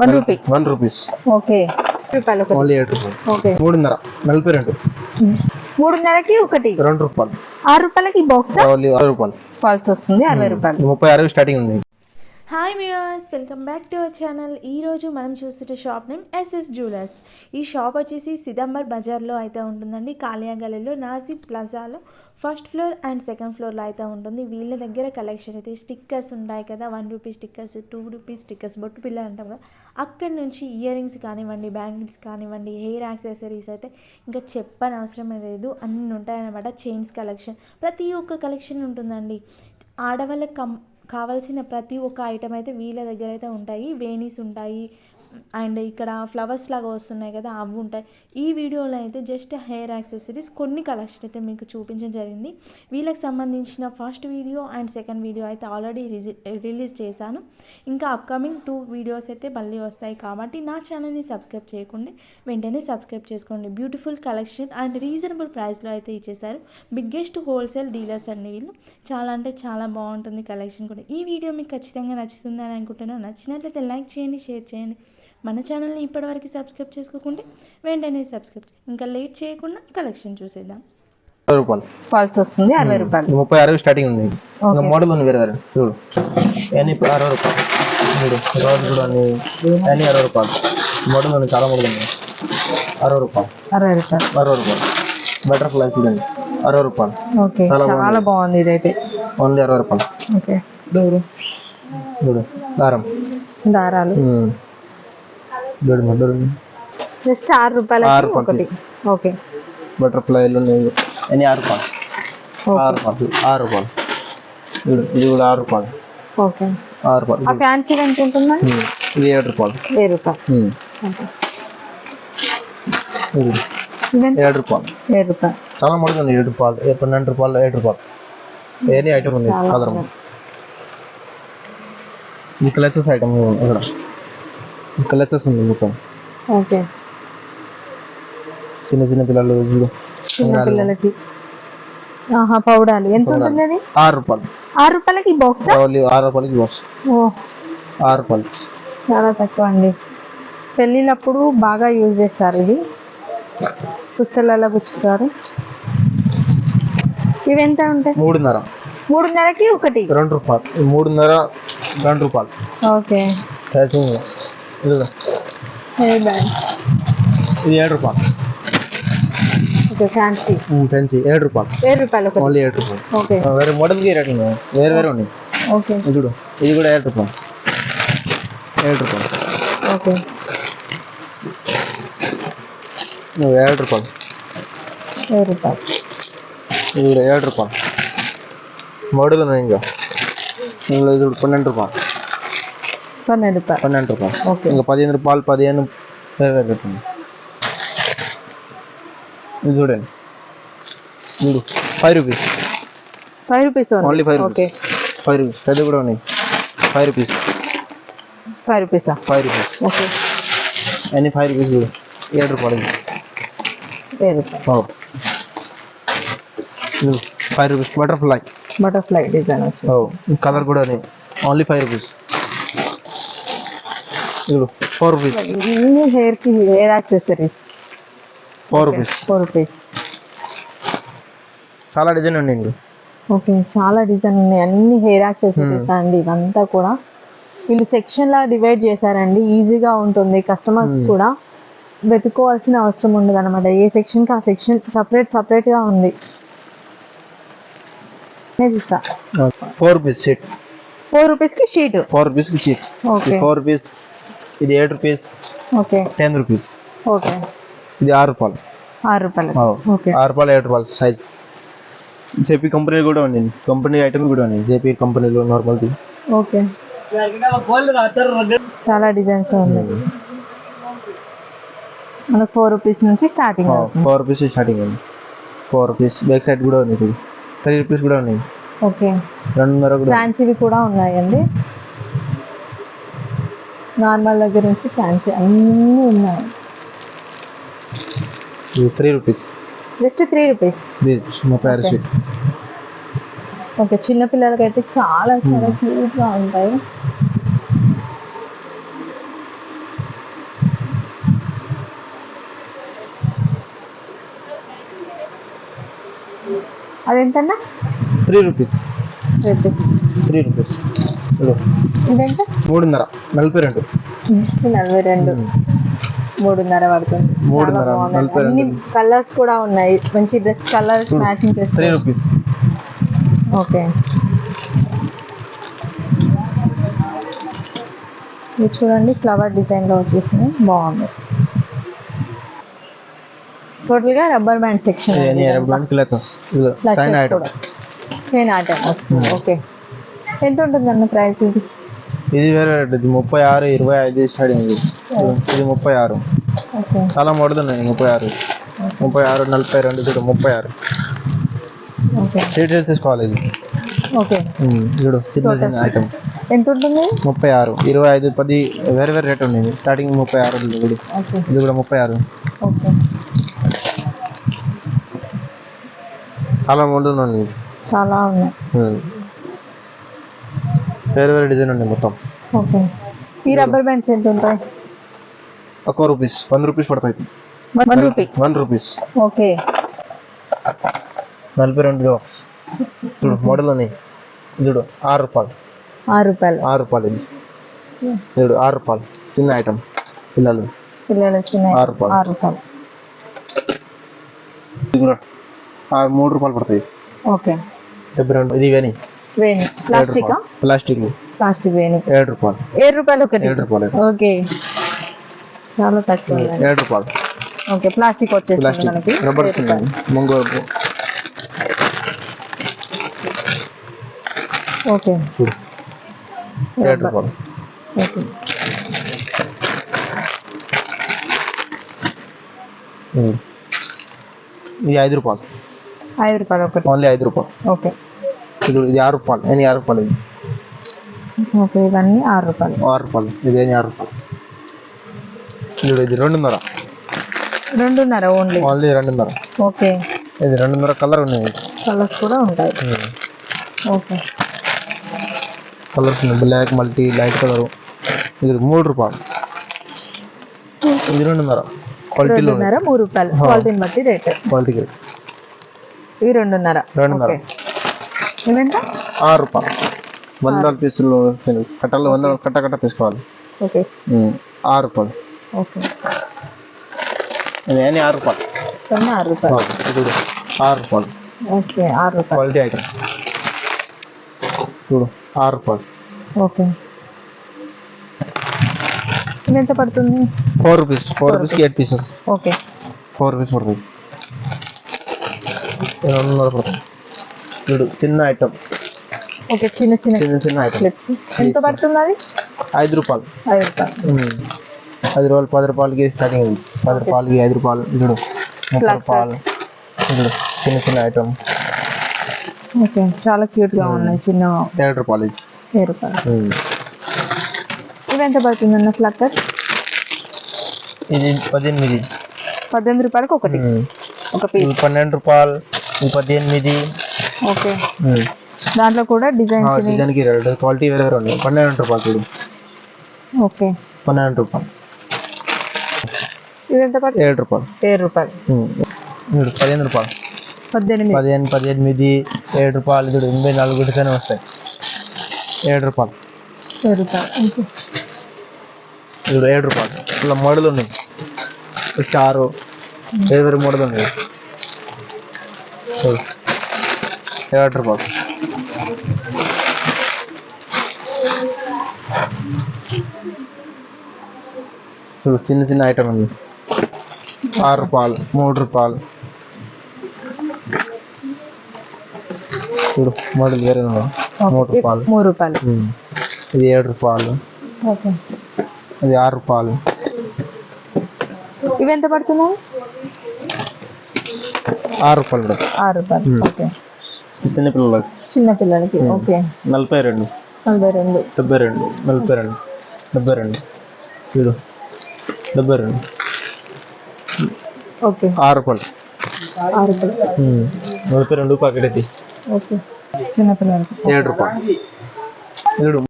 One rupee one rupees okay only eight rupees okay మూడున్నర. నలభై రెండు. మూడున్నరకి ఒకటి. రెండు రూపాయలు. ఆరు రూపాయలకి బాక్స్ ఓన్లీ ఆరు రూపాయలు. ఫాల్స్ వస్తుంది అరవై రూపాయలు. ముప్పై ఆరు స్టార్టింగ్ ఉంది. Hi viewers welcome back to our channel. ఈరోజు మనం చూస్తున్న షాప్ నేమ్ ఎస్ఎస్ జ్యువెలర్స్. ఈ షాప్ వచ్చేసి సిదంబర్ బజార్లో అయితే ఉంటుందండి. కాలియా గలీలో నాసిబ్ ప్లాజాలో ఫస్ట్ ఫ్లోర్ అండ్ సెకండ్ ఫ్లోర్లో అయితే ఉంటుంది. వీళ్ళ దగ్గర కలెక్షన్ అయితే స్టిక్కర్స్ ఉంటాయి కదా. One rupee stickers two rupees stickers బొట్టు పిల్ల అంటాం కదా. అక్కడి నుంచి ఇయర్ రింగ్స్ కానివ్వండి బ్యాంగిల్స్ కానివ్వండి హెయిర్ యాక్సెసరీస్ అయితే ఇంకా చెప్పని అవసరమే లేదు. అన్నీ ఉంటాయన్నమాట. Chains collection. ప్రతి ఒక్క కలెక్షన్ ఉంటుందండి. ఆడవాళ్ళ కం కావాల్సిన ప్రతి ఒక్క ఐటమ్ అయితే వీళ్ళ దగ్గర అయితే ఉంటాయి. వేణీస్ ఉంటాయి. అండ్ ఇక్కడ ఫ్లవర్స్ లాగా వస్తున్నాయి కదా అవి ఉంటాయి. ఈ వీడియోలో అయితే జస్ట్ హెయిర్ యాక్సెసరీస్ కొన్ని కలెక్షన్ అయితే మీకు చూపించడం జరిగింది. వీళ్ళకి సంబంధించిన first video and second video అయితే ఆల్రెడీ రిలీజ్ చేశాను. ఇంకా అప్కమింగ్ టూ వీడియోస్ అయితే మళ్ళీ వస్తాయి కాబట్టి నా ఛానల్ని సబ్స్క్రైబ్ చేయకుండా వెంటనే సబ్స్క్రైబ్ చేసుకోండి. బ్యూటిఫుల్ కలెక్షన్ అండ్ రీజనబుల్ ప్రైస్లో అయితే ఇచ్చేసారు బిగ్గెస్ట్ హోల్సేల్ డీలర్స్ అండి వీళ్ళు. చాలా అంటే చాలా బాగుంటుంది కలెక్షన్ కూడా. ఈ వీడియో మీకు ఖచ్చితంగా నచ్చుతుందని అనుకుంటున్నాను. నచ్చినట్లయితే లైక్ చేయండి షేర్ చేయండి. మన ఛానల్ని ఇప్పటివరకు సబ్స్క్రైబ్ చేసుకోకుంటే వెంటనే సబ్స్క్రైబ్. ఇంకా లేట్ చేయకుండా కలెక్షన్ చూసేద్దాం. అరవై రూపాయలు. ఫాల్స్ వస్తుంది అరవై రూపాయలు. ముప్పై ఆరు స్టార్టింగ్ ఉంది. ఇంకా. మోడల్ ఉంది వేరే వేరే. చూడు. అన్ని ఇప్పుడు అరవై రూపాయలు. చూడు. రోజు కూడా అన్ని అన్ని అరవై రూపాయలు. మోడల్ ఉంది చాలా మోడల్ ఉంది. అరవై రూపాయలు. అరవై రూపాయలు. అరవై రూపాయలు. బటర్ఫ్లై చూడండి అరవై రూపాయలు. ఓకే చాలా బాగుంది. ఇదైతే. ఓన్లీ అరవై రూపాయలు. ఓకే. చూడు. దారం. దారాలు. జస్ట్ ఆరు రూపాయలు ఒకటి. ఓకే. బటర్ఫ్లైలు ఉన్నాయి. అన్ని ఆరు రూపాయలు. ఆరు రూపాయలు ఆరు రూపాయలు చూడు ఇది కూడా ఆరు రూపాయలు ఓకే. ఆరు రూపాయలు ఆ ఫ్యాన్సీ ఎంత ఉంటుందండి. ఇది ఏడు రూపాయలు. వెయ్యి రూపాయలు. ఏడు రూపాయలు. వెయ్యి రూపాయలు. చాలా మడుగు ఉంది ఏడు రూపాయలు. పన్నెండు రూపాయలు ఏడు రూపాయలు. ఏది ఐటమ్ ఉంది కదరం బాగుంది. ఈ కలెక్సెస్ ఐటమ్ ఇక్కడ. కలెక్సెస్ ఉంది మొత్తం ఓకే. చిన్న చిన్న పిల్లలు చూడు చిన్న. పిల్లలకి. ఆహా పౌడాలు. ఎంత. ఉంటుంది అది ఆరు రూపాయలు. ఆరు రూపాయలకి బాక్స్? ఓన్లీ ఆరు రూపాయలకి బాక్స్. ఓ. ఆరు రూపాయలు. చాలా తక్కువ అండి. పెళ్ళిళ్ళప్పుడు బాగా యూజ్ చేస్తారు ఇవి. పుస్తకాలలో గుచ్చుతారు ఇవి ఎంత ఉంటాయి? మూడున్నర. మూడున్నరకి ఒకటి. రెండు రూపాయలు. మూడున్నర రెండు రూపాయలు. ఓకే. ప్యాకింగ్ ఇది హెయిర్ బ్యాండ్ ఇది ఏడు రూపాయలు ఓకే ఫ్యాన్సీ పెంచి ఏడు రూపాయలు ఏడు రూపాయలు ఒకటి ఓన్లీ ఏడు రూపాయలు ఓకే ఆ, వేరే మోడల్కి రేట్ ఉన్నాయి వేరే వేరే ఉన్నాయి ఓకే ఇది చూడు ఇది కూడా ఏడు రూపాయలు ఏడు రూపాయలు ఓకే నువ్వు ఏడు రూపాయలు ఏడు రూపాయలు ఇది కూడా ఏడు రూపాయలు మోడల్ ఉన్నాయి ఇంకా ఇందులో ఇది కూడా పన్నెండు రూపాయలు. పన్నెండు రూపాయలు. రూపాయలు ఓకే. ఇంకా పదిహేను రూపాయలు పదిహేను రేట్ ఉంది ఇది చూడండి. చూడు five rupees five rupees only five okay five rupees పెద్ద కూడా ఉన్నాయి. ఫైవ్ రూపీస్ ఫైవ్ రూపీసా ఫైవ్ రూపీస్ ఓకే అన్ని ఫైవ్ రూపీస్ చూడు. ఏడు రూపాయలు. ఏడు రూపాయలు. Five rupees butterfly butterfly design ఓ. వచ్చేసి కలర్ కూడా ఉన్నాయి ఓన్లీ ఫైవ్ రూపీస్ చూడు ఫోర్ రూపీస్ ఇన్ని హెయిర్కి hair accessories four rupees four rupees చాలా డిజైన్ ఉన్నాయండి ఓకే చాలా డిజైన్ ఉన్నాయి. అన్ని హెయిర్ యాక్సెసరీస్ అండి ఇవంతా కూడా. వీళ్ళు సెక్షన్ లా డివైడ్ చేశారండి. ఈజీగా ఉంటుంది. Customers Hmm. కూడా వెతుక్కోవాల్సిన అవసరం ఉండదు అనమాట ఏ సెక్షన్కి ఆ సెక్షన్ సపరేట్ సపరేట్గా ఉంది. నేను చూసా ఫోర్ రూపీస్ షీట్ ఫోర్ రూపీస్కి షీట్ ఫోర్ రూపీస్కి షీట్ ఓకే ఫోర్ రూపీస్ ఇది eight rupees. Okay. Ten rupees. Okay. ఇది ఆరు రూపాయలు. ఆరు రూపాయలు. ఓకే. ఆరు రూపాయలు ఏడు రూపాయలు సైజ్ జేపీ కంపెనీ కూడా ఉంది కంపెనీ ఐటమ్ కూడా ఉంది జేపీ కంపెనీలో నార్మల్ది ఓకే. చాలా డిజైన్స్ ఉన్నాయి. మనకు ఫోర్ రూపీస్ నుంచి స్టార్టింగ్ అవుతుంది. ఫోర్ రూపీస్ స్టార్టింగ్ ఉంది. ఫోర్ రూపీస్ బ్యాక్ సైడ్ కూడా ఉంది ఇది త్రీ రూపీస్ కూడా ఉన్నాయి. ఓకే. రెండున్నర కూడా. ఫ్యాన్సీవి కూడా ఉన్నాయండి. నార్మల్ దగ్గర నుంచి ఫ్యాన్సీ అన్నీ ఉన్నాయి. Three rupees just three rupees parachute okay చిన్న పిల్లలకైతే చాలా చాలా క్యూట్గా ఉంటాయి. అదెంతన్నా three rupees three rupees three rupees ఇదెంత మూడున్నర. నలభై రెండు. జస్ట్ నలభై రెండు. మూడున్నర పడుతుంది. మూడున్నర. నలభై. అన్ని కలర్స్ కూడా ఉన్నాయి. మంచి డ్రెస్ కలర్స్. మ్యాచింగ్ చేసుకోవచ్చు రూపీస్. ఓకే. ఇది చూడండి ఫ్లవర్ డిజైన్లో వచ్చేసింది. బాగుంది. టోటల్గా rubber band section chain item వస్తుంది ఓకే. ఎంత ఉంటుంది అన్న ప్రైస్ ఇది? ఇది వేరే రేట్ ఇది ముప్పై ఆరు ఇరవై ఐదు స్టార్టింగ్ ఇది. ఇది ముప్పై ఆరు. చాలా మోడల్ ఉన్నాయి ముప్పై ఆరు. ముప్పై ఆరు నలభై రెండు చూడు ముప్పై ఆరు. డీటెయిల్స్ తీసుకోవాలి ఇది. ఓకే. చూడు చిన్న చిన్న ఐటమ్ ఎంత ఉంటుంది? ముప్పై ఆరు ఇరవై ఐదు పది వేరే వేరే రేట్ ఉంది స్టార్టింగ్ ముప్పై ఆరు చూడు. ఓకే. ఇది కూడా ముప్పై ఆరు. చాలా మోడల్ ఉన్నాయి చాలా ఉన్నాయి. వేరే వేరే డిజైన్ ఉన్నాయి మొత్తం. ఓకే. ఈ రబ్బర్ బ్యాండ్స్ ఎంత ఉంటాయి? తక్కువ రూపీస్. వన్ రూపీస్ పడతాయి. One rupee? One rupees. Okay. నలభై రెండు బాక్స్ చూడు మోడల్ ఉన్నాయి చూడు ఆరు రూపాయలు. ఆరు రూపాయలు. ఆరు రూపాయలు ఇది. చూడు ఆరు రూపాయలు. చిన్న ఐటమ్ పిల్లలు. పిల్లలు చిన్న ఆరు రూపాయలు. ఆరు రూపాయలు. ఇది కూడా. మూడు రూపాయలు పడతాయి. ఓకే. డెబ్బై రెండు. ఇది కానీ. వేణి. ప్లాస్టిక్? ప్లాస్టిక్. ప్లాస్టిక్ వేణి. ఏడు రూపాయలు. ఏడు రూపాయలు ఒకటి. ఏడు రూపాయలు. ఓకే. చాలా తక్కువ. ఏడు రూపాయలు. ఓకే ప్లాస్టిక్ వచ్చేస్తుంది ప్లాస్టిక్. మనకి. రబ్బర్. మంగోరు ఓకే. ఏడు రూపాయలు. ఓకే. ఇది ఐదు రూపాయలు. ఐదు రూపాయలు ఒకటి. ఓన్లీ ఐదు రూపాయలు. ఓకే. ఇది ఇది ఆరు రూపాయలు. ఎన్ని ఆరు రూపాయలు ఇది? ఓకే ఇవన్నీ ఆరు రూపాయలు. ఆరు రూపాయలు. ఇది ఎన్ని ఆరు రూపాయలు? చూడు ఇది రెండున్నర. రెండున్నర ఓన్లీ. ఓన్లీ రెండున్నర. ఓకే. ఇది రెండున్నర కలర్ ఉన్నాయి. కలర్స్ కూడా ఉంటాయి. ఓకే. కలర్స్ ఉన్నాయి. Black multi light colour. ఇది మూడు రూపాయలు. ఇది రెండున్నర. క్వాలిటీలో రెండున్నర మూడు రూపాయలు. క్వాలిటీని బట్టి రేట్. క్వాలిటీ ఇవి రెండున్నర. రెండున్నర. ఓకే. ఇవెంత ఆరు రూపాయలు. వందల పీసులు కట్టలు వంద కట్ట కట్ట తీసుకోవాలి. ఓకే. ఆరు రూపాయలు. ఓకే. ఆరు రూపాయలు. ఇవన్నీ ఆరు రూపాయలు. చూడు. ఆరు రూపాయలు. ఓకే ఆరు రూపాయలు. Quality item. చూడు ఆరు రూపాయలు. ఓకే. ఎంత పడుతుంది? ఫోర్ రూపీస్ ఫోర్ రూపీస్కి eight pieces. Okay. Four rupees పడుతుంది. రెండున్నర పడుతుంది. చూడు చిన్న ఐటమ్ ఓకే చిన్న చిన్న చిన్న చిన్న ఐటమ్ క్లిప్స్ ఎంత పడుతుంది అది ఐదు రూపాయలు. ఐదు రూపాయలు. ఐదు రూపాయలు పది రూపాయలకి స్టార్టింగ్ పది రూపాయలకి ఐదు రూపాయలు చూడు ముప్పై రూపాయలు. చూడు చిన్న చిన్న ఐటమ్ ఓకే చాలా క్యూట్గా ఉన్నాయి చిన్న ఏడు రూపాయలు. ఇది ఏడు రూపాయలు. ఇవి ఎంత పడుతుంది అన్న ఫ్లక్కర్స్ ఇది పద్దెనిమిది. పద్దెనిమిది రూపాయలకు ఒకటి. ఒక పీస్ పన్నెండు రూపాయలు పద్దెనిమిది. ఓకే. దాంట్లో కూడా డిజైన్స్ డిజైన్కి రెండు క్వాలిటీ వేరే వేరే ఉన్నాయి పన్నెండు రూపాయలు చూడు. ఓకే. పన్నెండు రూపాయలు. ఇది ఎంత పడుతుంది? ఏడు రూపాయలు. ఏడు రూపాయలు. చూడు పదిహేను రూపాయలు. పద్దెనిమిది. పదిహేను పద్దెనిమిది ఏడు రూపాయలు. చూడు ఎనభై నాలుగు డిజైన్ వస్తాయి. ఏడు రూపాయలు. ఏడు రూపాయలు. చూడు ఏడు రూపాయలు. ఇలా మోడల్ ఉన్నాయి. స్టారు వేరే వేరే మోడల్ ఉన్నాయి. చూడు. ఏడు రూపాయలు చూడు చిన్న చిన్న ఐటమ్ ఉంది. ఆరు రూపాయలు మూడు రూపాయలు. చూడు మోడల్ వేరే మూడు రూపాయలు. మూడు రూపాయలు. ఇది ఏడు రూపాయలు. ఇది ఆరు రూపాయలు. ఇవి ఎంత పడుతున్నాయి? ఆరు రూపాయలు ఆరు రూపాయలు. ఓకే. చిన్న పిల్లలకి చిన్న పిల్లలకి ఓకే నలభై రెండు నలభై రెండు డెబ్బై రెండు నలభై రెండు డెబ్బై రెండు చూడు డెబ్బై రెండు ఓకే ఆరు రూపాయలు ఆరు రూపాయలు ఉమ్. నలభై రెండు ప్యాకెట్ ఇది ఓకే చిన్న పిల్లలకి ఏడు రూపాయలు చూడు